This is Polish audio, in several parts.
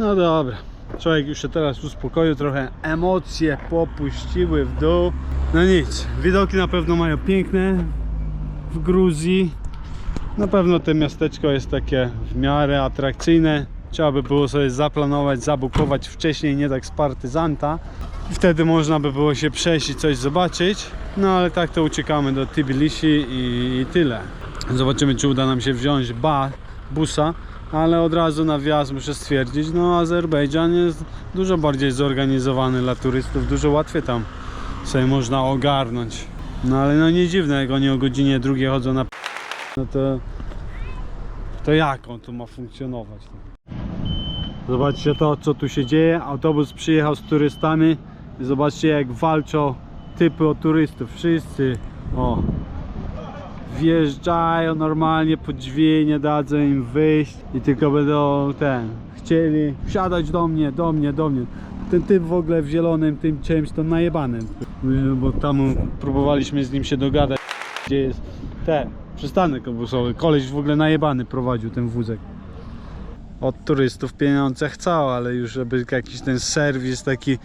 No dobra. Człowiek już się teraz uspokoił, trochę emocje popuściły w dół. No nic, widoki na pewno mają piękne w Gruzji. Na pewno to miasteczko jest takie w miarę atrakcyjne. Trzeba by było sobie zaplanować, zabukować wcześniej, nie tak z partyzanta. Wtedy można by było się przejść i coś zobaczyć. No ale tak to uciekamy do Tbilisi i, i tyle. Zobaczymy czy uda nam się wziąć ba, busa. Ale od razu na wjazd muszę stwierdzić, no Azerbejdżan jest dużo bardziej zorganizowany dla turystów, dużo łatwiej tam sobie można ogarnąć. No ale no nie dziwne, jak oni o godzinie drugiej chodzą na p- no to to jak on tu ma funkcjonować? Zobaczcie to, co tu się dzieje. Autobus przyjechał z turystami. Zobaczcie, jak walczą typy o turystów. Wszyscy, o, wjeżdżają normalnie pod drzwi, nie dadzą im wyjść i tylko będą ten, chcieli wsiadać do mnie, do mnie, do mnie. Ten typ w ogóle w zielonym tym czymś to najebany, bo tam próbowaliśmy z nim się dogadać, gdzie jest ten przystanek obusowy. Koleś w ogóle najebany prowadził ten wózek. Od turystów pieniądze chcą, ale już żeby jakiś ten serwis taki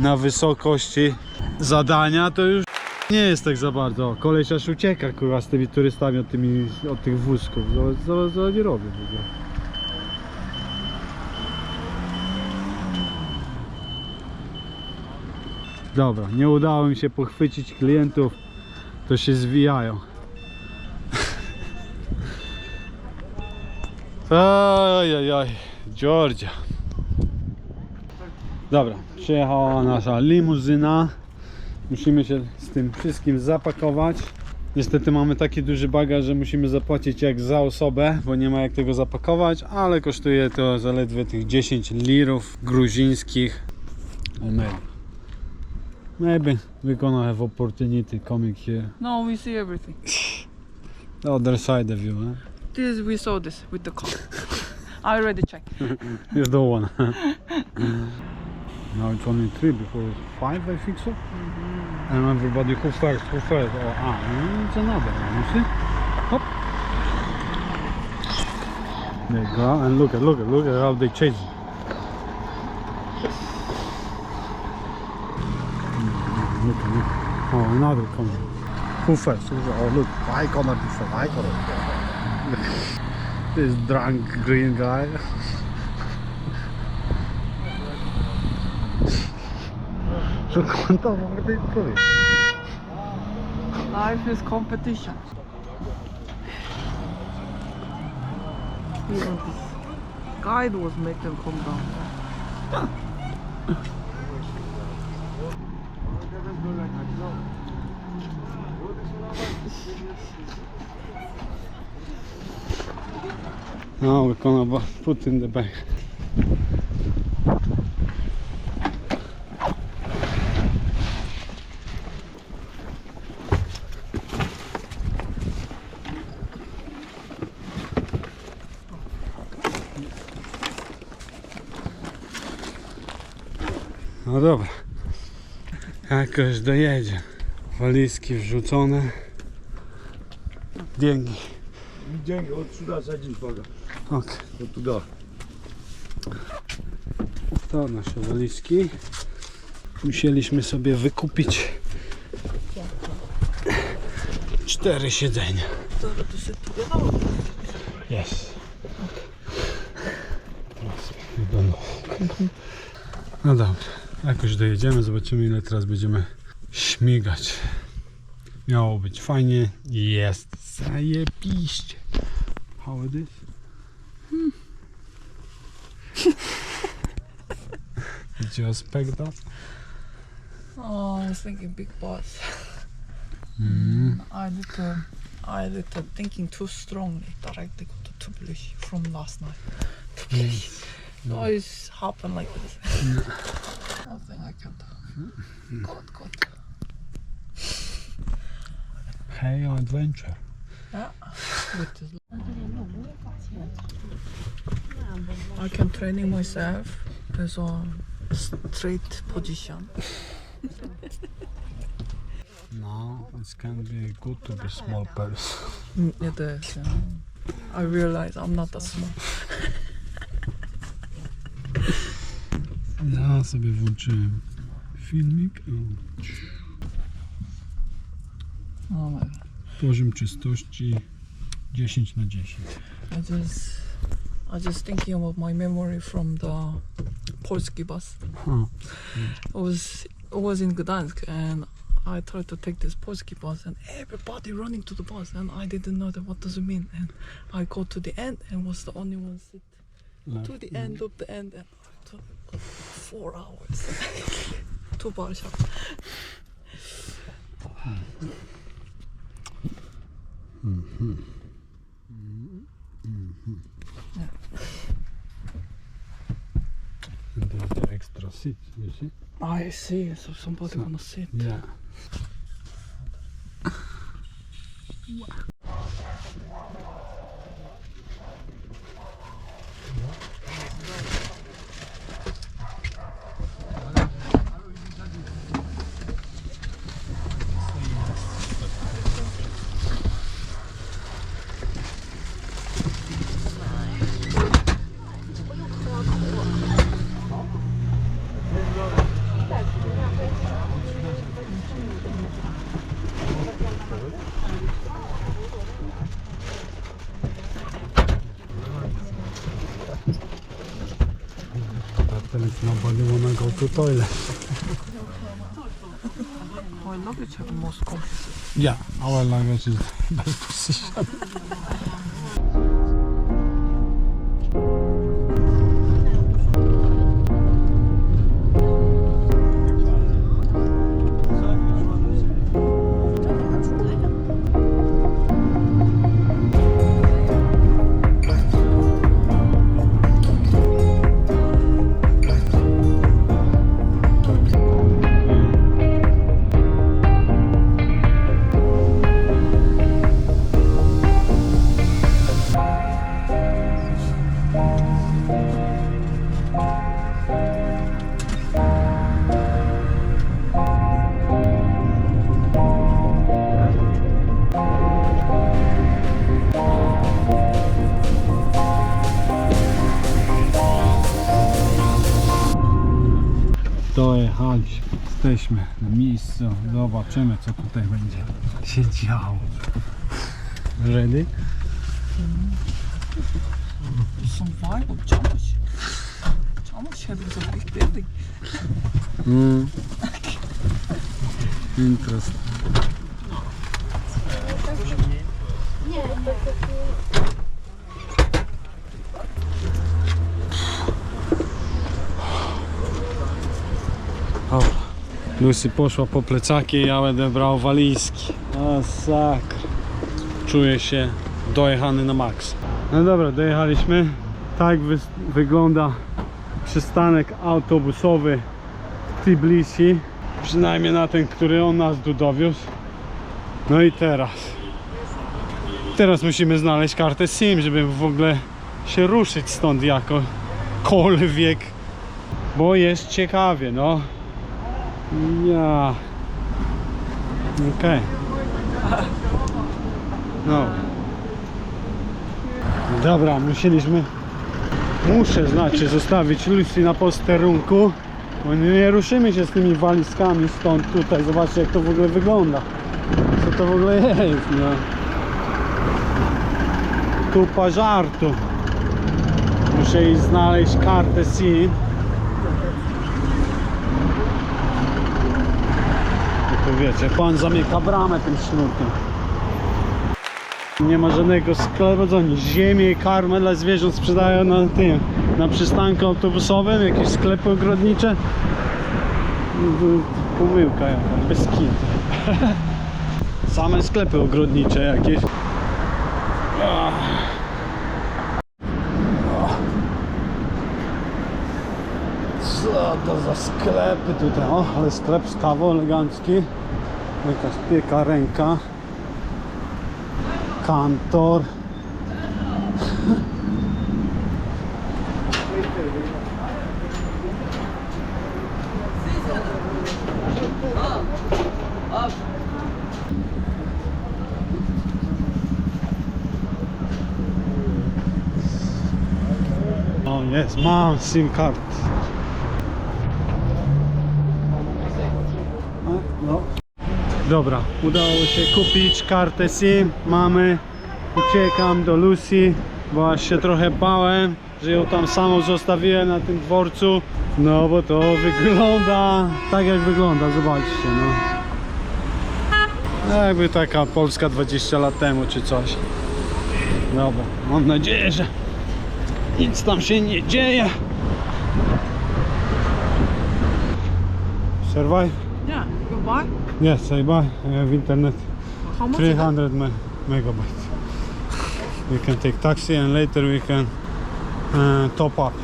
na wysokości zadania, to już nie jest tak za bardzo. Koleś aż ucieka kurwa z tymi turystami od, tymi, od tych wózków. Co, co, oni robią w ogóle? Dobra, nie udało mi się pochwycić klientów, to się zwijają. Oj, oj, oj, Georgia. Dobra, przyjechała nasza limuzyna. Musimy się z tym wszystkim zapakować. Niestety mamy taki duży bagaż, że musimy zapłacić jak za osobę, bo nie ma jak tego zapakować, ale kosztuje to zaledwie tych 10 lirów gruzińskich. Oh, maybe. Maybe we're gonna have opportunity coming here. No, we see everything. The other side of you, eh? This we saw this with the car. I already checked. You don't wanna. now it's only three before five, I think so. And everybody who first, who first. Oh, ah, it's another one. You see? Hop. There you go. And look at, look at, look at how they chase. Mm, Look at, look. Oh, another coming. Who first? Who first? Oh, look. I gonna be first. I gonna. this drunk green guy. Look quanto amore dentro lì. Life is competition. This guide was make them come down. Now we're gonna put in the bag. No dobra. Jakoś dojedzie. Walizki wrzucone. Dzięki. Деньги вот сюда садись пока. Okej. Вот туда. To nasze walizki. Musieliśmy sobie wykupić cztery siedzenia. Jest. No dobra, jakoś dojedziemy, zobaczymy ile teraz będziemy śmigać. Miało być fajnie, jest zajebiście. How it is? Did you expect that? Oh, I was thinking big boss. Mm. I did the, I did the thinking too strongly directly go to Tbilisi from last night. Tbilisi. It always happen like this. Nothing I can do. God, God. Hey, adventure. Yeah. I can training myself as a straight position. No, it can be good to be small person. Mm, It is. Yeah. I realize I'm not that small. Ja sobie włączyłem filmik. O, Oh my god. poziom czystości 10 na 10. I just I just thinking about my memory from the Polski bus. O, I was I was in Gdansk and I tried to take this Polski bus and everybody running to the bus and I didn't know that what does it mean and I go to the end and was the only one sit to the end of the end and took four hours to Warsaw. And there's the extra seat, you see? I see, so somebody wanna sit. Yeah. But to toilet. Love it have most comfortable. Yeah, our language is best position. Zobaczymy co tutaj będzie się działo. Ready? Survival Jamuś. Jamuś had was a big building. Mm. Interesting. Dobra. Lucy poszła po plecaki, ja będę brał walizki. Masakra. Czuję się dojechany na maks. No dobra, dojechaliśmy. Tak wy wygląda przystanek autobusowy w Tbilisi. Przynajmniej na ten, który on nas tu dowiózł. No i teraz. Teraz musimy znaleźć kartę SIM, żeby w ogóle się ruszyć stąd jakokolwiek. Bo jest ciekawie, no. Ja. Okej. No. Dobra, musieliśmy. Muszę znaczy zostawić Lucy na posterunku. Bo nie ruszymy się z tymi walizkami stąd tutaj. Zobaczcie jak to w ogóle wygląda. Co to w ogóle jest, no. Kupa żartu. Muszę iść znaleźć kartę SIM. Wiecie, pan zamyka bramę tym sznurkiem. Nie ma żadnego sklepu, ziemię i karmę dla zwierząt sprzedają na tym, na przystanku autobusowym, jakieś sklepy ogrodnicze. Pomyłka jakaś, bez kitu. Same sklepy ogrodnicze jakieś. Ach. Co to za sklepy tutaj? O, ale sklep z kawą elegancki. Jakaś piekarenka. Kantor. O jest, mam SIM. Dobra, udało się kupić kartę SIM. Mamy. Uciekam do Lucy, bo aż się trochę bałem, że ją tam samą zostawiłem na tym dworcu. No bo to wygląda tak jak wygląda, zobaczcie no. Jakby taka Polska 20 lat temu czy coś. Dobra, mam nadzieję, że nic tam się nie dzieje. Survive? Buy? Yes, I buy. I have internet. How much? 300 me megabytes. We can take taxi and later we can uh, top up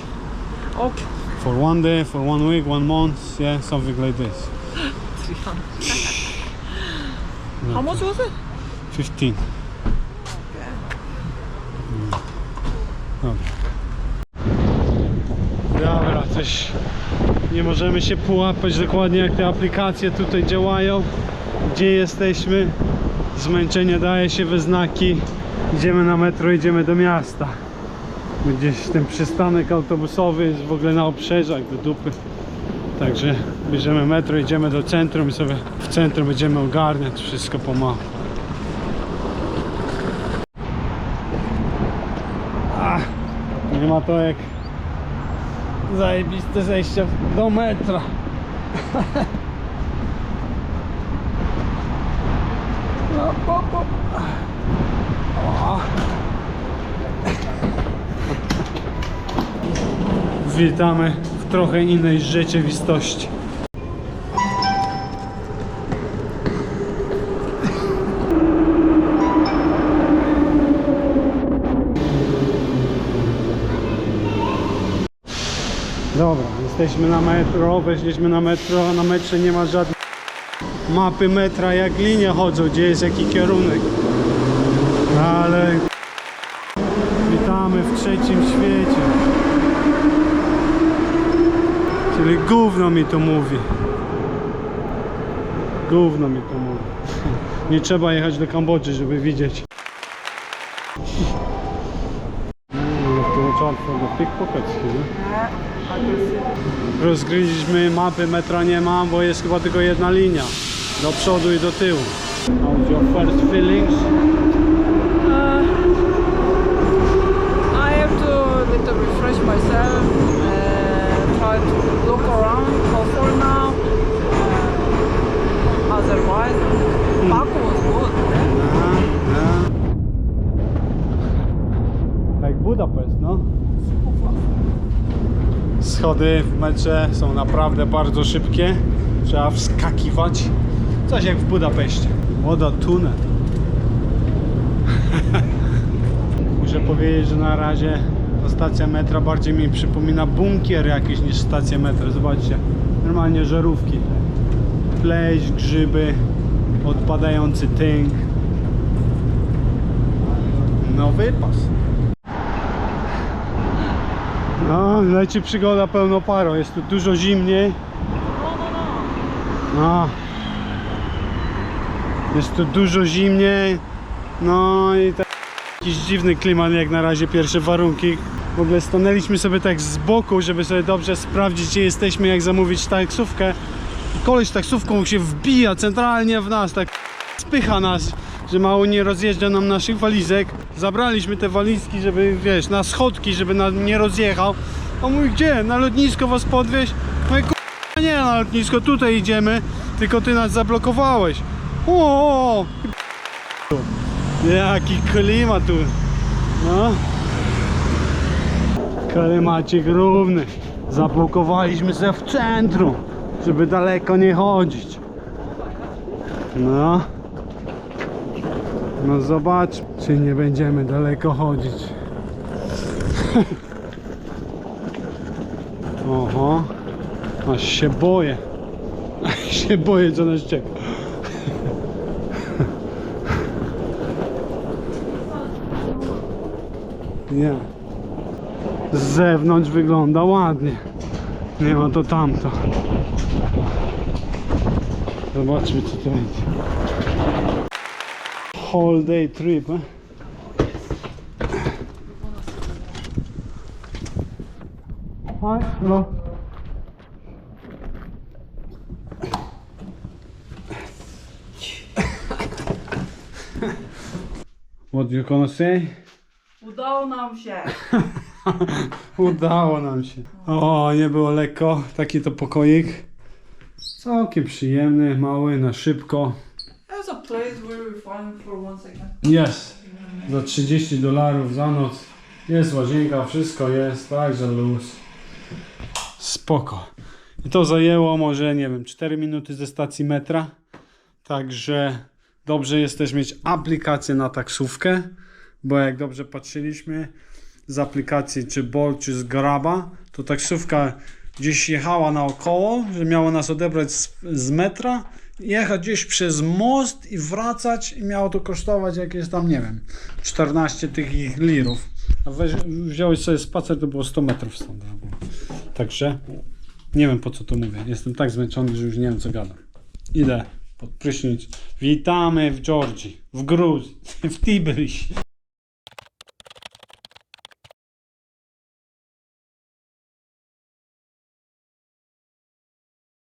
Okay. for one day, for one week, one month, yeah, something like this. 300. How much was it? 15. Okay. Yeah, but Dobra, coś nie możemy się połapać dokładnie jak te aplikacje tutaj działają, gdzie jesteśmy. Zmęczenie daje się we znaki. Idziemy na metro, idziemy do miasta. Gdzieś ten przystanek autobusowy jest w ogóle na obrzeżach do dupy. Także bierzemy metro, idziemy do centrum i sobie w centrum będziemy ogarniać wszystko pomału. Ach, nie ma to jak zajebiste zejście do metra. No, po, po. O. Witamy w trochę innej rzeczywistości. Dobra, jesteśmy na metro, weszliśmy na metro, na metrze nie ma żadnej mapy metra, jak linie chodzą, gdzie jest jaki kierunek. Ale witamy w trzecim świecie. Czyli gówno mi to mówi. Gówno mi to mówi. Nie trzeba jechać do Kambodży, żeby widzieć. Mm, to for the pickpockets here. Rozgryźliśmy mapy, metra nie ma, bo jest chyba tylko jedna linia. Do przodu i do tyłu. How's your first feelings? Uh, I have to little refresh myself, uh, try to look around for full now. Uh, otherwise, Baku was good. Jak Budapest, no. Schody w metrze są naprawdę bardzo szybkie. Trzeba wskakiwać. Coś jak w Budapeszcie. Woda tunel. Muszę powiedzieć, że na razie ta stacja metra bardziej mi przypomina bunkier jakiś niż stacja metra. Zobaczcie, normalnie żarówki. Pleść, grzyby, odpadający tynk. No wypas. No, leci przygoda pełną parą. Jest tu dużo zimniej. No. Jest tu dużo zimniej. No i tak jakiś dziwny klimat jak na razie pierwsze warunki. W ogóle stanęliśmy sobie tak z boku, żeby sobie dobrze sprawdzić gdzie jesteśmy, jak zamówić taksówkę. I koleś taksówką się wbija centralnie w nas, tak spycha nas, że mało nie rozjeżdża nam naszych walizek. Zabraliśmy te walizki, żeby wiesz, na schodki, żeby nam nie rozjechał. A mój gdzie? Na lotnisko was podwieźć? Mówię, "K***a, nie na lotnisko, tutaj idziemy, tylko ty nas zablokowałeś. O! Jaki klimat tu. No. Klimacik równy. Zablokowaliśmy się w centrum, żeby daleko nie chodzić. No. No zobacz, czy nie będziemy daleko chodzić. Oho. Aż się boję. Aż się boję, co nas czeka. Nie. Z zewnątrz wygląda ładnie. Nie ma to tamto. Zobaczmy co to będzie whole day trip. Eh? Hi, hello. No. What you gonna say? Udało nam się. Udało nam się. O, nie było lekko. Taki to pokoik. Całkiem przyjemny, mały, na szybko. Place where we find for one second. Jest. Za 30 dolarów za noc. Jest łazienka, wszystko jest, także luz. Spoko. I to zajęło może, nie wiem, 4 minuty ze stacji metra. Także dobrze jest też mieć aplikację na taksówkę, bo jak dobrze patrzyliśmy z aplikacji czy Bolt czy z Graba, to taksówka gdzieś jechała naokoło, że miało nas odebrać z, z metra, jechać gdzieś przez most i wracać i miało to kosztować jakieś tam, nie wiem, 14 tych ich lirów. A weź, wziąłeś sobie spacer, to było 100 metrów stąd. Także nie wiem po co to mówię. Jestem tak zmęczony, że już nie wiem co gadam. Idę pod prysznic. Witamy w Georgii, w Gruzji, w Tbilisi.